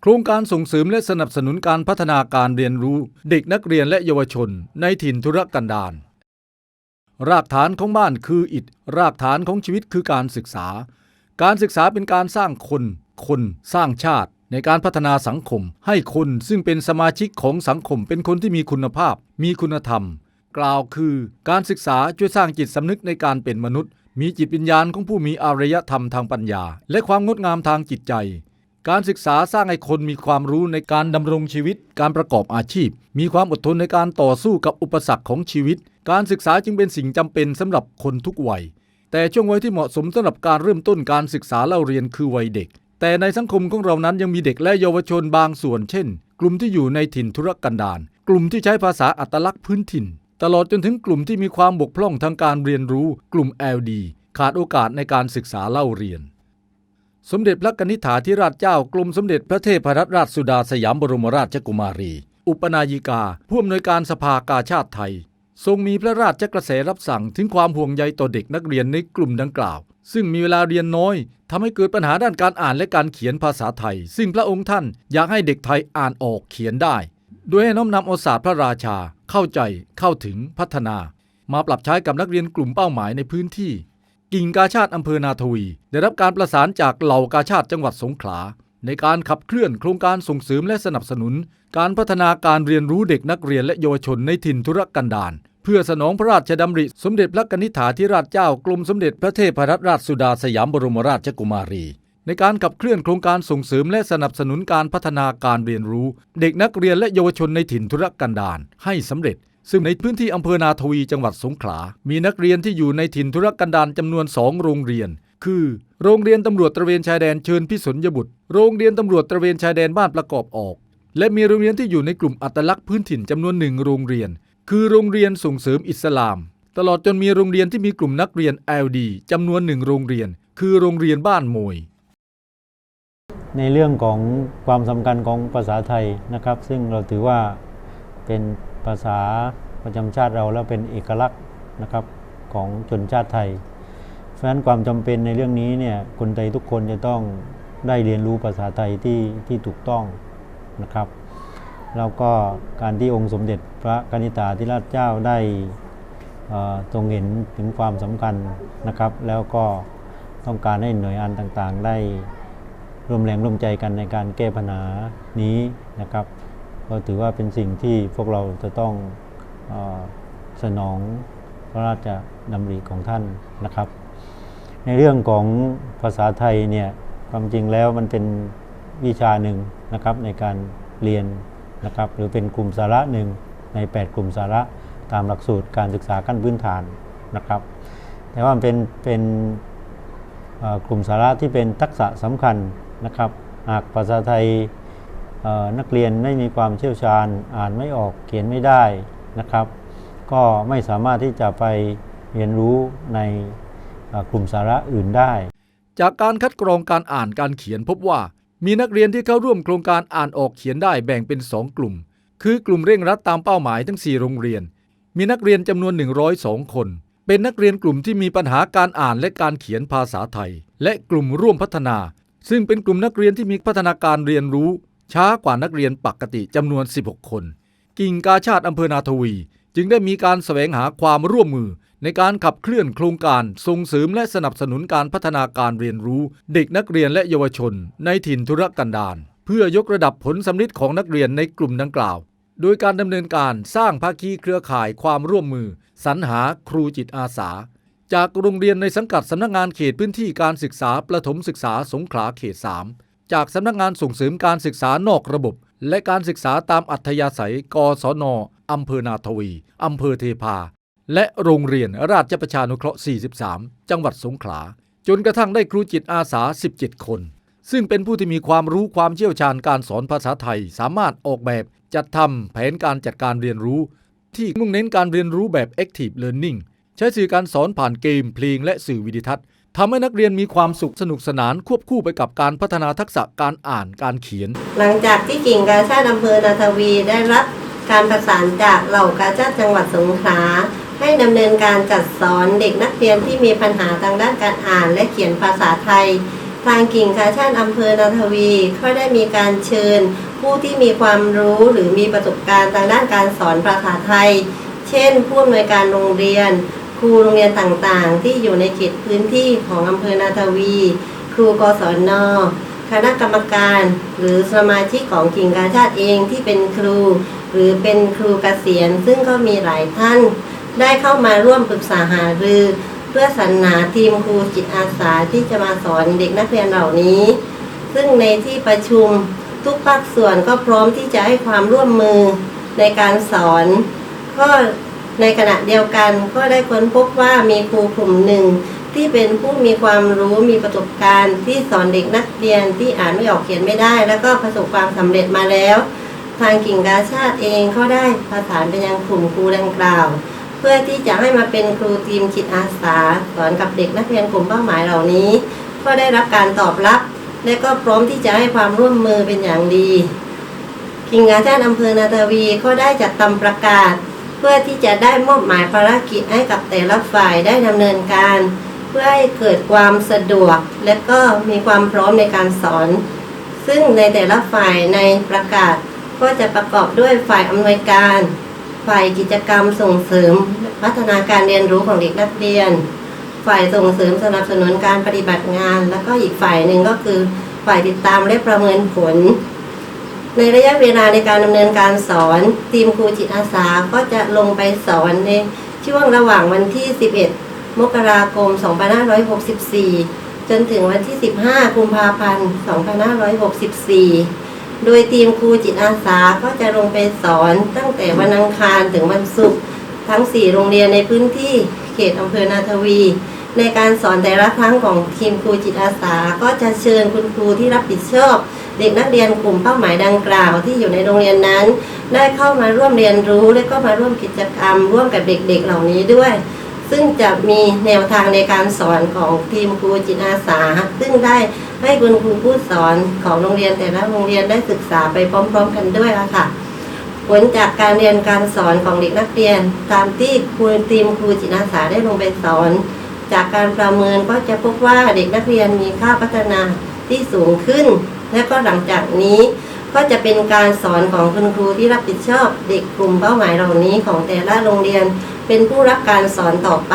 โครงการส่งเสริมและสนับสนุนการพัฒนาการเรียนรู้เด็กนักเรียนและเยาวชนในถิ่นธุรกันดารรากฐานของบ้านคืออิฐรากฐานของชีวิตคือการศึกษา การศึกษาเป็นการสร้างคน คนสร้างชาติ ในการพัฒนาสังคม ให้คนซึ่งเป็นสมาชิกของสังคมเป็นคนที่มีคุณภาพ มีคุณธรรม กล่าวคือ การศึกษาช่วยสร้างจิตสำนึกในการเป็นมนุษย์ มีจิตวิญญาณของผู้มีอารยธรรมทางปัญญา และความงดงามทางจิตใจ การศึกษาสร้างให้คนมีความรู้ในการดำรงชีวิต การประกอบอาชีพ มีความอดทนในการต่อสู้กับอุปสรรคของชีวิต การศึกษาจึงเป็นสิ่งจำเป็นสำหรับคนทุกวัย แต่ช่วงวัยที่เหมาะสมสำหรับการเริ่มต้นการศึกษาเล่าเรียนคือวัยเด็ก แต่ในสังคมของเรานั้นยังมีเด็กและเยาวชนบางส่วน เช่น กลุ่มที่อยู่ในถิ่นธุรกันดารกลุ่มที่ใช้ภาษาอัตลักษณ์พื้นถิ่น ตลอดจนถึงกลุ่มที่มีความบกพร่องทางการเรียนรู้ กลุ่ม LD ขาดโอกาสในการศึกษาเล่าเรียน สมเด็จพระกนิษฐาธิราชเจ้ากรมสมเด็จพระเทพรัตนราชสุดาสยามบรมราชกุมารี อุปนายิกา ผู้อำนวยการสภากาชาติไทย ทรงมีพระราชกระแสรับสั่งถึงความห่วงใยต่อเด็กนักเรียนในกลุ่มดังกล่าว ซึ่งมีเวลาเรียนน้อยทำให้เกิดปัญหาด้านการอ่านและการเขียนภาษาไทย ซึ่งพระองค์ท่านอยากให้เด็กไทยอ่านออกเขียนได้ โดยให้น้อมนำเอาศาสตร์พระราชา เข้าใจเข้าถึงพัฒนา มาปรับใช้กับนักเรียนกลุ่มเป้าหมายในพื้นที่ กิ่งกาชาติอำเภอนาทวี ได้รับการประสานจากเหล่ากาชาติจังหวัดสงขลา ในการขับเคลื่อนโครงการส่งเสริมและสนับสนุน การพัฒนาการเรียนรู้เด็กนักเรียนและเยาวชนในถิ่นธุรกันดารเพื่อสนองพระราชดำริ สมเด็จพระกนิษฐาธิราชเจ้ากรมสมเด็จพระเทพรัตนราชสุดาสยามบรมราชกุมารี ในการขับเคลื่อนโครงการส่งเสริมและสนับสนุนการพัฒนาการเรียนรู้ เด็กนักเรียนและเยาวชนในถิ่นธุรกันดารให้สำเร็จ ซึ่งในพื้นที่อำเภอนาทวีจังหวัดสงขลา มีนักเรียนที่อยู่ในถิ่นธุรกันดารจำนวนสองโรงเรียน คือ โรงเรียนตำรวจตระเวนชายแดนเชิญพิสนยบุตร โรงเรียนตำรวจตระเวนชายแดนบ้านประกอบออก และมีโรงเรียนที่อยู่ในกลุ่มอัตลักษณ์พื้นถิ่นจำนวนหนึ่งโรงเรียน คือโรงเรียนส่งเสริมอิสลาม ตลอดจนมีโรงเรียนที่มีกลุ่มนักเรียน LD จำนวนหนึ่งโรงเรียน คือโรงเรียนบ้านโมยในเรื่องของความสำคัญของภาษาไทยนะครับ ซึ่งเราถือว่าเป็น ภาษาประจำชาติเราแล้วเป็นเอกลักษณ์นะครับของชนชาติไทย เพราะฉะนั้นความจำเป็นในเรื่องนี้เนี่ยคนไทยทุกคนจะต้องได้เรียนรู้ภาษาไทยที่ที่ถูกต้องนะครับแล้วก็การที่องค์สมเด็จพระกนิษฐาธิราชเจ้าได้เอ่อทรงเห็นถึงความสำคัญนะครับ แล้วก็ต้องการให้หน่วยงานต่างๆ ได้ร่วมแรงร่วมใจกันในการแก้ปัญหานี้นะครับ ก็ถือว่าเป็นสิ่งที่พวกเราจะต้องอสนองพระราชดำริของท่านนะครับ ในเรื่องของภาษาไทยเนี่ยความจริงแล้วมันเป็นวิชาหนึ่งนะครับในการเรียนนะครับหรือเป็นกลุ่มสาระหนึ่งใน 8 กลุ่มสาระตามหลักสูตรการศึกษาขั้นพื้นฐานนะครับ แต่ว่ามันเป็นเป็นกลุ่มสาระที่เป็นทักษะสำคัญนะครับ หากภาษาไทย นักเรียนไม่มีความเชี่ยวชาญ อ่านไม่ออกเขียนไม่ได้นะครับ ก็ไม่สามารถที่จะไปเรียนรู้ในกลุ่มสาระอื่นได้ จากการคัดกรองการอ่านการเขียนพบว่า มีนักเรียนที่เข้าร่วมโครงการอ่านออกเขียนได้แบ่งเป็น 2 กลุ่ม คือกลุ่มเร่งรัดตามเป้าหมายทั้ง 4 โรงเรียน มีนักเรียนจำนวน 102 คน เป็นนักเรียนกลุ่มที่มีปัญหาการอ่านและการเขียนภาษาไทย และกลุ่มร่วมพัฒนา ซึ่งเป็นกลุ่มนักเรียนที่มีพัฒนาการเรียนรู้ ช้ากว่านักเรียนปกติจำนวน 16 คน กิ่งกาชาติอำเภอนาทวี จึงได้มีการแสวงหาความร่วมมือ ในการขับเคลื่อนโครงการส่งเสริมและสนับสนุนการพัฒนาการเรียนรู้ เด็กนักเรียนและเยาวชน ในถิ่นธุรกันดารเพื่อยกระดับผลสำลิดของนักเรียนในกลุ่มดังกล่าว โดยการดำเนินการสร้างภาคีเครือข่ายความร่วมมือ สรรหาครูจิตอาสา จากโรงเรียนในสังกัดสำนักงานเขตพื้นที่การศึกษาประถมศึกษาสงขลาเขต 3 จากสำนักงานส่งเสริมการศึกษานอกระบบ และการศึกษาตามอัธยาศัย กศนอำเภอนาทวี อำเภอเทพา และโรงเรียนราชประชานุเคราะห์ 43 จังหวัดสงขลา จนกระทั่งได้ครูจิตอาสา 17 คน ซึ่งเป็นผู้ที่มีความรู้ความเชี่ยวชาญการสอนภาษาไทย สามารถออกแบบจัดทำแผนการจัดการเรียนรู้ ที่มุ่งเน้นการเรียนรู้แบบ Active Learning ใช้สื่อการสอนผ่านเกม เพลงและสื่อวิดิทัศน์ ทำให้นักเรียนมีความสุขสนุกสนานควบคู่ไปกับการพัฒนาทักษะการอ่านการเขียน หลังจากที่กิ่งกาชาติอำเภอนาทวีได้รับการประสานจากเหล่ากาชาติจังหวัดสงขลาให้ดำเนินการจัดสอนเด็กนักเรียนที่มีปัญหาทางด้านการอ่านและเขียนภาษาไทย ทางกิ่งกาชาติอำเภอนาทวีก็ได้มีการเชิญ ผู้ที่มีความรู้หรือมีประสบการณ์ทางด้านการสอนภาษาไทย เช่นผู้อำนวยการโรงเรียน ครูโรงเรียนต่างๆ ที่อยู่ในเขตพื้นที่ของอำเภอนาทวี ครูกศนคณะกรรมการ หรือสมาชิกของกิ่งกาชาติเองที่เป็นครู หรือเป็นครูเกษียณ ซึ่งก็มีหลายท่าน ได้เข้ามาร่วมปรึกษาหารือ เพื่อสรรหาทีมครูจิตอาสาที่จะมาสอนเด็กนักเรียนเหล่านี้ ซึ่งในที่ประชุมทุกภาคส่วนก็พร้อมที่จะให้ความร่วมมือในการสอน ก็ ในขณะเดียวกันก็ได้ค้นพบว่ามีครูกลุ่มหนึ่ง ที่เป็นผู้มีความรู้มีประสบการณ์ ที่สอนเด็กนักเรียนที่อ่านไม่ออกเขียนไม่ได้ แล้วก็ประสบความสำเร็จมาแล้ว ทางกิ่งกาชาติเองก็ได้ประสานไปยังกลุ่มครูดังกล่าว เพื่อที่จะให้มาเป็นครูทีมจิตอาสาสอนกับเด็กนักเรียนกลุ่มเป้าหมายเหล่านี้ ก็ได้รับการตอบรับ และก็พร้อมที่จะให้ความร่วมมือเป็นอย่างดีกิ่งกาชาติอำเภอนาทวีก็ได้จัดทำประกาศ เพื่อที่จะได้มอบหมายภารกิจให้กับแต่ละฝ่ายได้ดำเนินการ เพื่อให้เกิดความสะดวก และก็มีความพร้อมในการสอน ซึ่งในแต่ละฝ่ายในประกาศก็จะประกอบด้วยฝ่ายอำนวยการ ฝ่ายกิจกรรมส่งเสริม พัฒนาการเรียนรู้ของเด็กนักเรียน ฝ่ายส่งเสริมสนับสนุนการปฏิบัติงาน แล้วก็อีกฝ่ายหนึ่งก็คือ ฝ่ายติดตามและประเมินผล ในระยะเวลาในการดำเนินการสอน ทีมครูจิตอาสาก็จะลงไปสอนในช่วงระหว่างวันที่ 11 มกราคม 2564 จนถึงวันที่ 15 กุมภาพันธ์ 2564 โดยทีมครูจิตอาสาก็จะลงไปสอนตั้งแต่วันอังคารถึงวันศุกร์ทั้ง 4 โรงเรียนในพื้นที่เขตอำเภอนาทวี ในการสอนแต่ละครั้งของทีมครูจิตอาสา ก็จะเชิญคุณครูที่รับผิดชอบ เด็กนักเรียนกลุ่มเป้าหมายดังกล่าวที่อยู่ในโรงเรียนนั้น ได้เข้ามาร่วมเรียนรู้และก็มาร่วมกิจกรรม ร่วมกับเด็กๆเหล่านี้ด้วย ซึ่งจะมีแนวทางในการสอนของทีมครูจิตอาสา ซึ่งได้ให้คุณครูผู้สอนของโรงเรียนแต่ละโรงเรียนได้ศึกษาไปพร้อม ๆ กันด้วยค่ะผลจากการเรียนการสอนของเด็กนักเรียน ตามที่ครูทีมครูจิตอาสาได้ลงไปสอน จากการประเมินก็จะพบว่าเด็กนักเรียนมีค่าพัฒนาที่สูงขึ้น และก็หลังจากนี้ก็จะเป็นการสอนของคุณครูที่รับผิดชอบเด็กกลุ่มเป้าหมายเหล่านี้ของแต่ละโรงเรียน เป็นผู้รับการสอนต่อไป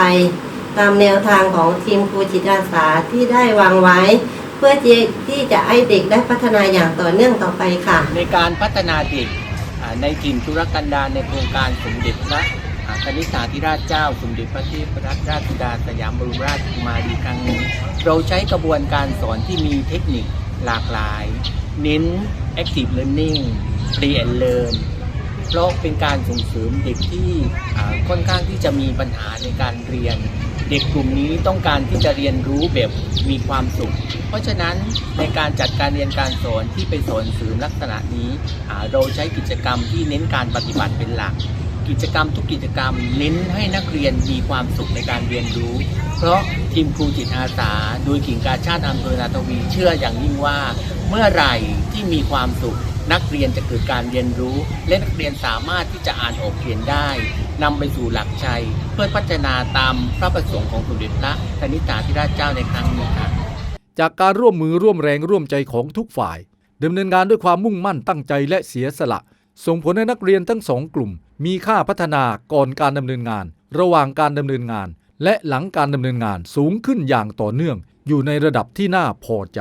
ตามแนวทางของทีมครูจิตอาสาที่ได้วางไว้ เพื่อที่จะให้เด็กได้พัฒนาอย่างต่อเนื่องต่อไปค่ะ ในการพัฒนาเด็กในถิ่นธุรกันดารในโครงการสมเด็จพระคณิษาธิราชเจ้า สมเด็จพระเทพรัตนราชสุดาสยามบรมราชกุมารีครั้งนี้เราใช้กระบวนการสอนที่มีเทคนิค หลากหลาย เน้น active learning play and learn เพราะเป็นการส่งเสริมเด็กที่ค่อนข้างที่จะมีปัญหาในการเรียน เด็กกลุ่มนี้ต้องการที่จะเรียนรู้แบบมีความสุข เพราะฉะนั้นในการจัดการเรียนการสอนที่ไปสอนเสริมลักษณะนี้เราใช้กิจกรรมที่เน้นการปฏิบัติเป็นหลัก กิจกรรมทุกกิจกรรมเน้นให้นักเรียนมีความสุขในการเรียนรู้ เพราะ ทีมครูจิตอาสาโดยกิ่งกาชาติอำเภอนาทวีเชื่ออย่างยิ่งว่า เมื่อไหร่ที่มีความสุข นักเรียนจะเกิดการเรียนรู้ และนักเรียนสามารถที่จะอ่านออกเขียนได้นำไปสู่หลักชัย เพื่อพัฒนาตามพระประสงค์ของสมเด็จพระคณิษฐาธิราชเจ้าในครั้งนี้ครับจากการร่วมมือร่วมแรงร่วมใจของทุกฝ่ายดำเนินงานด้วยความมุ่งมั่นตั้งใจและเสียสละ ส่งผลให้นักเรียนทั้งสองกลุ่ม มีค่าพัฒนาก่อนการดำเนินงาน ระหว่างการดำเนินงาน และหลังการดำเนินงานสูงขึ้นอย่างต่อเนื่อง อยู่ในระดับที่น่าพอใจ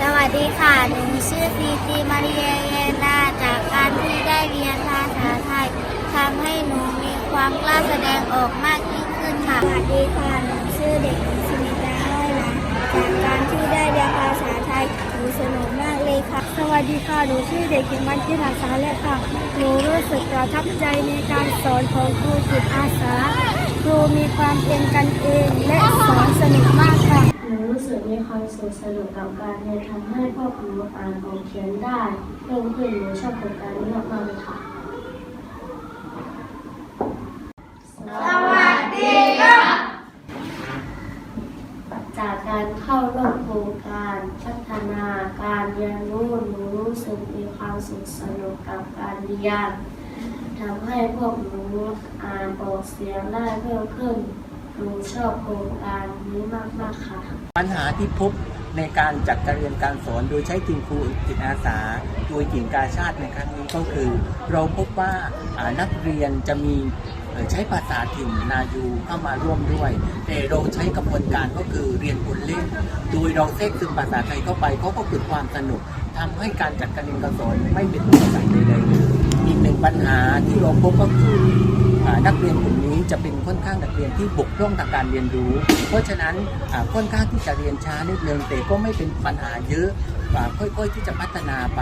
สวัสดีค่ะ หนูชื่อพีตีมาริเอเยนาจากการที่ได้เรียนภาษาไทยทำให้หนูมีความกล้าแสดงออกมากยิ่งขึ้นค่ะ สวัสดีค่ะ หนูชื่อเด็กหญิงชนิดาอ้อยหลานจากการที่ได้เรียนภาษาไทยหนูสนุกมากเลยค่ะ สวัสดีค่ะ หนูชื่อเด็กหญิงมันจิราสาและค่ะ หนูรู้สึกประทับใจในการสอนของครูจิตอาสา ครูมีความเป็นกันเองและสอนสนุกมากค่ะหนูรู้สึกมีความสุขสนุกกับการเรียนทำให้พวกหนูอ่านออกเขียนได้เพิ่มขึ้นหนูชอบโครงการนี้มากเลยค่ะจากการเข้าร่วมโครงการพัฒนาการเรียนรู้หนูรู้สึกมีความสุขสนุกกับการเรียน ทำให้พวกหนูอ่านออกเสียงได้เพิ่มขึ้นหนูชอบโครงการนี้มากๆค่ะ ปัญหาที่พบในการจัดการเรียนการสอนโดยใช้ทีมครูจิตอาสาโดยกิ่งกาชาติในครั้งนี้ก็คือ เราพบว่านักเรียนจะมีใช้ภาษาถิ่นนายูเข้ามาร่วมด้วย แต่เราใช้กระบวนการก็คือเรียนบนเล่น โดยเราแทรกซึมภาษาไทยเข้าไปเขาก็เกิดความสนุกทำให้การจัดการเรียนการสอนไม่เป็นอุปสรรคใดๆ อีกหนึ่งปัญหาที่เราพบก็คืออนักเรียนกลุ่มนี้จะเป็นค่อนข้างนักเรียนที่บกพร่องทางการเรียนรู้ เพราะฉะนั้นค่อนข้างที่จะเรียนช้านิดนึงแต่ก็ไม่เป็นปัญหาเยอะอ่าค่อยๆที่จะพัฒนาไป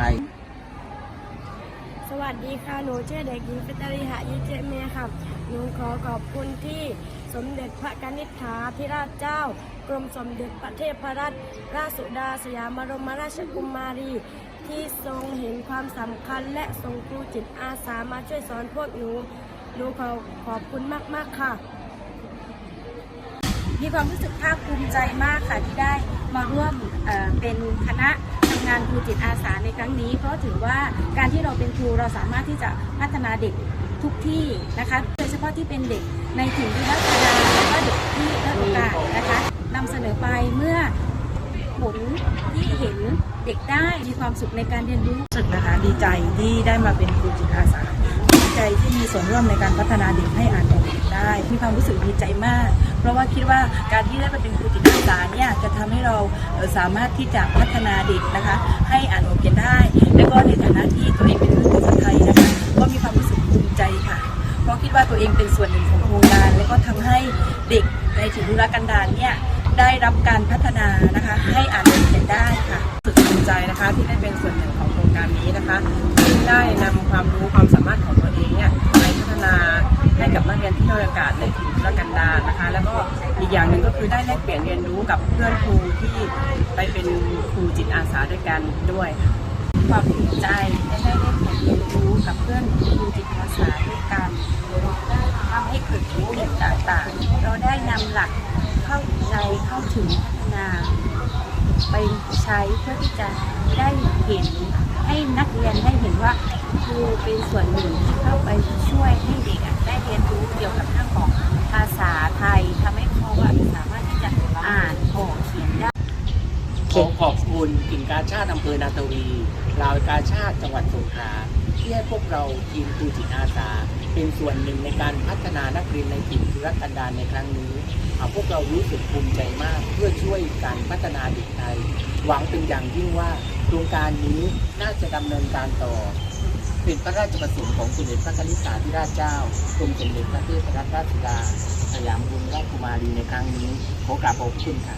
สวัสดีค่ะหนูชื่อเด็กหญิงฟิตริหะยิเจเมียค่ะหนูขอขอบคุณที่สมเด็จพระกนิษฐาธิราชเจ้า กรมสมเด็จพระเทพรัตนราชสุดาสยามบรมราชกุมารี ที่ทรงเห็นความสำคัญและทรงครูจิตอาสามาช่วยสอนพวกหนูหนูขอขอบคุณมาก ๆ ค่ะ มีความรู้สึกภาคภูมิใจมากค่ะที่ได้มาร่วมเอ่อเป็นคณะทำงานครูจิตอาสาในครั้งนี้ เพราะถือว่าการที่เราเป็นครูเราสามารถที่จะพัฒนาเด็กทุกที่นะคะโดยเฉพาะที่เป็นเด็กในถิ่นที่รักดาและก็เด็กที่ได้โอกาสนะคะนำเสนอไปเมื่อผล ที่เห็นเด็กได้มีความสุขในการเรียนรู้รู้สึกนะคะดีใจที่ได้มาเป็นครูจิตอาสาดีใจที่มีส่วนร่วมในการพัฒนาเด็กให้อ่านออกเขียนได้ มีความรู้สึกดีใจมาก เพราะว่าคิดว่าการที่ได้มาเป็นครูจิตอาสาเนี่ยจะทำให้เราสามารถที่จะพัฒนาเด็กนะคะ ให้อ่านออกเขียนได้ และก็ในฐานะที่ตัวเองเป็นครูภาษาไทยนะคะก็มีความรู้สึกภูมิใจค่ะ เพราะคิดว่าตัวเองเป็นส่วนหนึ่งของโครงการ และก็ทำให้เด็กในถิ่นธุรกันดารเนี่ย ได้รับการพัฒนานะคะให้อ่านเขียนได้ค่ะรู้สึกภูมิใจนะคะที่ได้เป็นส่วนหนึ่งของโครงการนี้นะคะซึ่งได้นำความรู้ความสามารถของตัวเองเนี่ยไปพัฒนาให้กับนักเรียนที่ด้อยโอกาสในถิ่นธุรกันดารนะคะ แล้วก็อีกอย่างหนึ่งก็คือได้แลกเปลี่ยนเรียนรู้กับเพื่อนครูที่ไปเป็นครูจิตอาสาด้วยกันด้วยความภูมิใจและได้ได้เรียนรู้กับเพื่อน เข้าถึงพัฒนาไปใช้เพื่อที่จะได้เห็นให้นักเรียนได้เห็นว่าครูเป็นส่วนหนึ่งที่เข้าไปช่วยให้เด็กได้เรียนรู้เกี่ยวกับเรื่องของภาษาไทยทำให้เขาอสามารถที่จะอ่านออกเขียนได้ขอขอบคุณกิ่งกาชาติอำเภอนาทวีลาวกาชาติจังหวัดสงขลาที่ให้พวกเราทีมครูจิตอาสาเป็นส่วนหนึ่งในการพัฒนานักเรียนในถิ่นธุรกันดารในครั้งนี้ พวกเรารู้สึกภูมิใจมาก เพื่อช่วยการพัฒนาเด็กไทย หวังเป็นอย่างยิ่งว่าโครงการนี้น่าจะดำเนินการต่อ เป็นพระราชประสงค์ของสมเด็จพระนิธิธิราชเจ้ากรมสมเด็จพระเทพรัตนราชสุดาสยามบรมราชกุมารีในครั้งนี้ขอกราบขอบคุณค่ะ